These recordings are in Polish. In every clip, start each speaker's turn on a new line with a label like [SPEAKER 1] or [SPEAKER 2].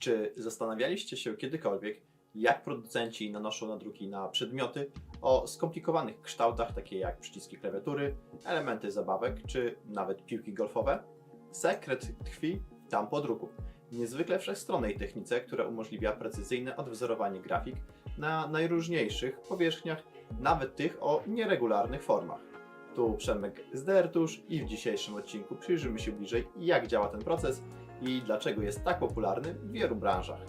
[SPEAKER 1] Czy zastanawialiście się kiedykolwiek, jak producenci nanoszą nadruki na przedmioty o skomplikowanych kształtach, takie jak przyciski klawiatury, elementy zabawek czy nawet piłki golfowe? Sekret tkwi tam po druku. Niezwykle wszechstronnej technice, która umożliwia precyzyjne odwzorowanie grafik na najróżniejszych powierzchniach, nawet tych o nieregularnych formach. Tu Przemek z Dertusz i w dzisiejszym odcinku przyjrzymy się bliżej, jak działa ten proces i dlaczego jest tak popularny w wielu branżach.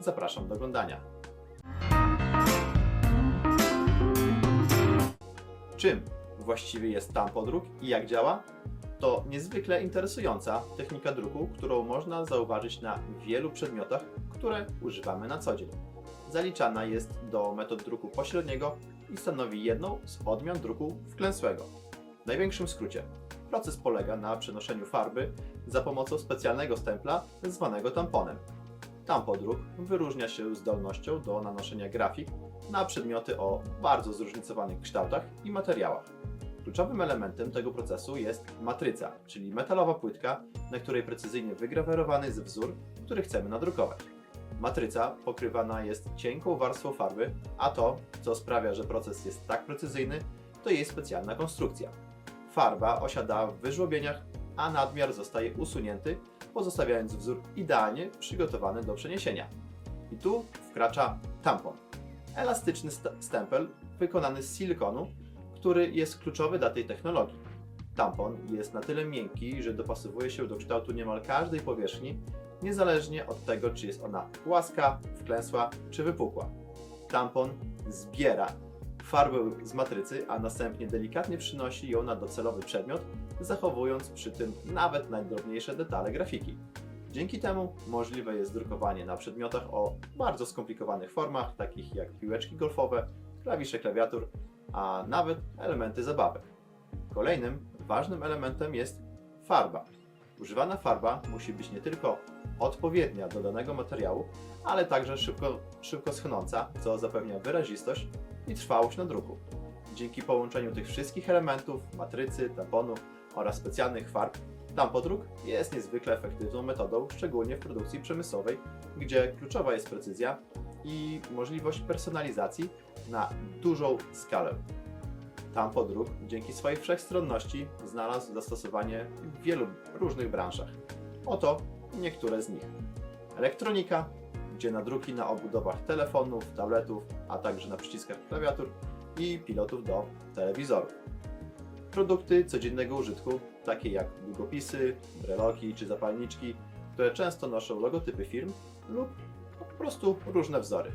[SPEAKER 1] Zapraszam do oglądania. Czym właściwie jest tampodruk i jak działa? To niezwykle interesująca technika druku, którą można zauważyć na wielu przedmiotach, które używamy na co dzień. Zaliczana jest do metod druku pośredniego i stanowi jedną z odmian druku wklęsłego. W największym skrócie, proces polega na przenoszeniu farby za pomocą specjalnego stempla zwanego tamponem. Tampodruk wyróżnia się zdolnością do nanoszenia grafik na przedmioty o bardzo zróżnicowanych kształtach i materiałach. Kluczowym elementem tego procesu jest matryca, czyli metalowa płytka, na której precyzyjnie wygrawerowany jest wzór, który chcemy nadrukować. Matryca pokrywana jest cienką warstwą farby, a to, co sprawia, że proces jest tak precyzyjny, to jej specjalna konstrukcja. Farba osiada w wyżłobieniach, a nadmiar zostaje usunięty, pozostawiając wzór idealnie przygotowany do przeniesienia. I tu wkracza tampon. Elastyczny st- stempel wykonany z silikonu, który jest kluczowy dla tej technologii. Tampon jest na tyle miękki, że dopasowuje się do kształtu niemal każdej powierzchni, niezależnie od tego, czy jest ona płaska, wklęsła czy wypukła. Tampon zbiera farbę z matrycy, a następnie delikatnie przynosi ją na docelowy przedmiot, zachowując przy tym nawet najdrobniejsze detale grafiki. Dzięki temu możliwe jest drukowanie na przedmiotach o bardzo skomplikowanych formach, takich jak piłeczki golfowe, klawisze klawiatur, a nawet elementy zabawek. Kolejnym ważnym elementem jest farba. Używana farba musi być nie tylko odpowiednia do danego materiału, ale także szybko, szybko schnąca, co zapewnia wyrazistość i trwałość na druku. Dzięki połączeniu tych wszystkich elementów, matrycy, tamponu oraz specjalnych farb, tampodruk jest niezwykle efektywną metodą, szczególnie w produkcji przemysłowej, gdzie kluczowa jest precyzja i możliwość personalizacji na dużą skalę. Tampodruk dzięki swojej wszechstronności znalazł zastosowanie w wielu różnych branżach. Oto niektóre z nich. Elektronika, gdzie nadruki na obudowach telefonów, tabletów, a także na przyciskach klawiatur i pilotów do telewizorów. Produkty codziennego użytku, takie jak długopisy, breloki czy zapalniczki, które często noszą logotypy firm lub po prostu różne wzory.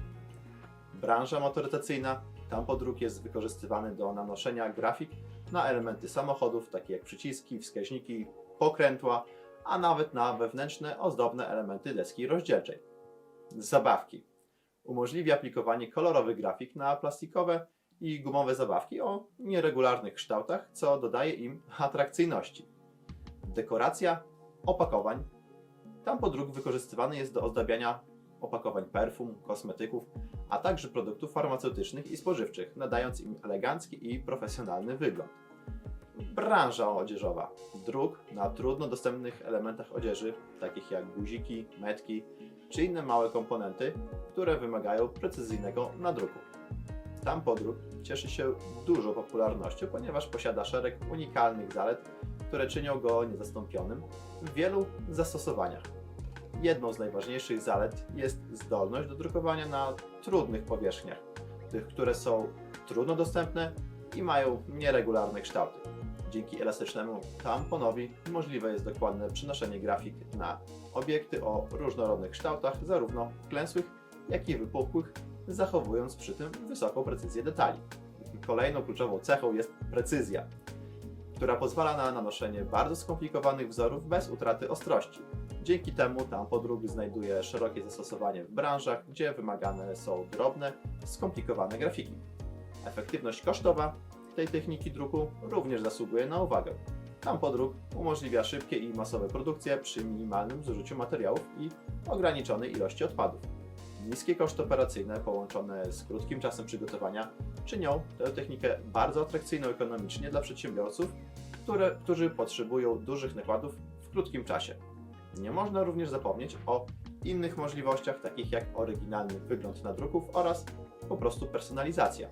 [SPEAKER 1] Branża motoryzacyjna, tampodruk jest wykorzystywany do nanoszenia grafik na elementy samochodów, takie jak przyciski, wskaźniki, pokrętła, a nawet na wewnętrzne, ozdobne elementy deski rozdzielczej. Zabawki. Umożliwia aplikowanie kolorowych grafik na plastikowe i gumowe zabawki o nieregularnych kształtach, co dodaje im atrakcyjności. Dekoracja opakowań. Tampodruk wykorzystywany jest do ozdabiania opakowań perfum, kosmetyków, a także produktów farmaceutycznych i spożywczych, nadając im elegancki i profesjonalny wygląd. Branża odzieżowa. Druk na trudno dostępnych elementach odzieży, takich jak guziki, metki czy inne małe komponenty, które wymagają precyzyjnego nadruku. Tampodruk cieszy się dużą popularnością, ponieważ posiada szereg unikalnych zalet, które czynią go niezastąpionym w wielu zastosowaniach. Jedną z najważniejszych zalet jest zdolność do drukowania na trudnych powierzchniach, tych, które są trudno dostępne i mają nieregularne kształty. Dzięki elastycznemu tamponowi możliwe jest dokładne przenoszenie grafik na obiekty o różnorodnych kształtach, zarówno wklęsłych, jak i wypukłych, zachowując przy tym wysoką precyzję detali. Kolejną kluczową cechą jest precyzja, która pozwala na nanoszenie bardzo skomplikowanych wzorów bez utraty ostrości. Dzięki temu tampodruk znajduje szerokie zastosowanie w branżach, gdzie wymagane są drobne, skomplikowane grafiki. Efektywność kosztowa tej techniki druku również zasługuje na uwagę. Tampodruk umożliwia szybkie i masowe produkcje przy minimalnym zużyciu materiałów i ograniczonej ilości odpadów. Niskie koszty operacyjne połączone z krótkim czasem przygotowania czynią tę technikę bardzo atrakcyjną ekonomicznie dla przedsiębiorców, które, którzy potrzebują dużych nakładów w krótkim czasie. Nie można również zapomnieć o innych możliwościach, takich jak oryginalny wygląd nadruków oraz po prostu personalizacja.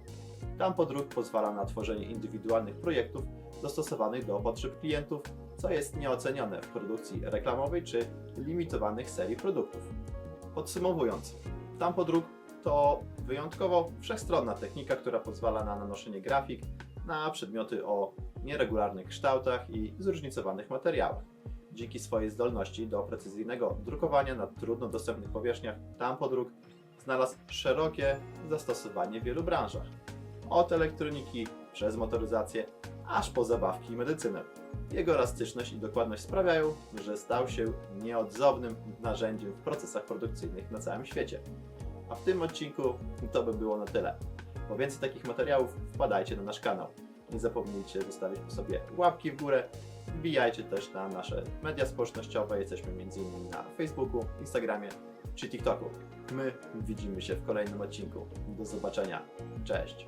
[SPEAKER 1] Tampodruk pozwala na tworzenie indywidualnych projektów dostosowanych do potrzeb klientów, co jest nieocenione w produkcji reklamowej czy limitowanych serii produktów. Podsumowując, Tampodruk to wyjątkowo wszechstronna technika, która pozwala na nanoszenie grafik na przedmioty o nieregularnych kształtach i zróżnicowanych materiałach. Dzięki swojej zdolności do precyzyjnego drukowania na trudno dostępnych powierzchniach, Tampodruk znalazł szerokie zastosowanie w wielu branżach. Od elektroniki przez motoryzację, aż po zabawki i medycynę. Jego elastyczność i dokładność sprawiają, że stał się nieodzownym narzędziem w procesach produkcyjnych na całym świecie. A w tym odcinku to by było na tyle. Po więcej takich materiałów wpadajcie na nasz kanał. Nie zapomnijcie zostawić po sobie łapki w górę. Wbijajcie też na nasze media społecznościowe. Jesteśmy m.in. na Facebooku, Instagramie czy TikToku. My widzimy się w kolejnym odcinku. Do zobaczenia. Cześć.